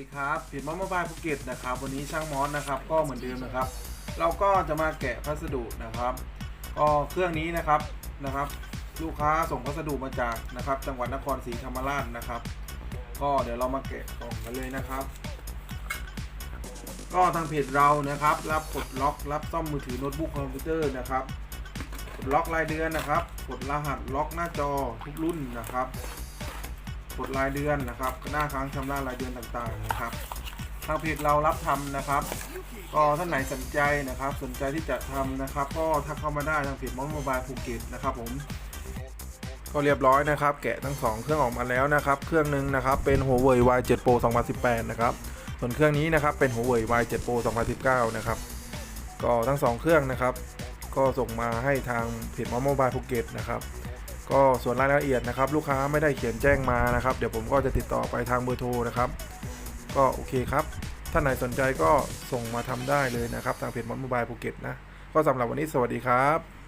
ดีครับเพจมอสมบายภูเก็ตนะครับ วันนี้ช่างมอสนะครับ ก็เหมือนเดิมนะครับ เราก็จะมาแกะพัสดุนะครับก็เครื่องนี้นะครับนะครับ ลูกค้าส่งพัสดุมาจากนะครับ จังหวัดนครศรีธรรมราชนะครับ ก็เดี๋ยวเรามาแกะกล่องกันเลยนะครับ ก็ทางเพจเรานะครับ รับกดล็อก รับซ่อมมือถือโน้ตบุ๊กคอมพิวเตอร์นะครับกดล็อกรายเดือนนะครับกดรหัสล็อกหน้าจอทุกรุ่นนะครับ ดรายเดือนนะครับหน้าค้างชำระรายเดือนต่างๆนะครับทางเพจเรารับทำนะครับ ก็ท่านไหนสนใจนะครับ สนใจที่จะทำนะครับ ก็ทักเข้ามาได้ทางเพจมอนโมบายภูเก็ตนะครับผมก็เรียบร้อยนะครับ แกะทั้งสองเครื่องออกมาแล้วนะครับ เครื่องหนึ่งนะครับเป็น Huawei Y7 Pro 2018 นะครับ ส่วนเครื่องนี้นะครับเป็น Huawei Y7 Pro 2019 นะครับ ก็ทั้งสองเครื่องนะครับ ก็ส่งมาให้ทางเพจมอนโมบายภูเก็ตนะครับ ก็ส่วนรายละเอียดนะครับ ลูกค้าไม่ได้เขียนแจ้งมานะครับ เดี๋ยวผมก็จะติดต่อไปทางเบอร์โทรนะครับ ก็โอเคครับ ท่านไหนสนใจก็ส่งมาทำได้เลยนะครับ ทางเพจมอนโมบายภูเก็ตนะ ก็สำหรับวันนี้สวัสดีครับ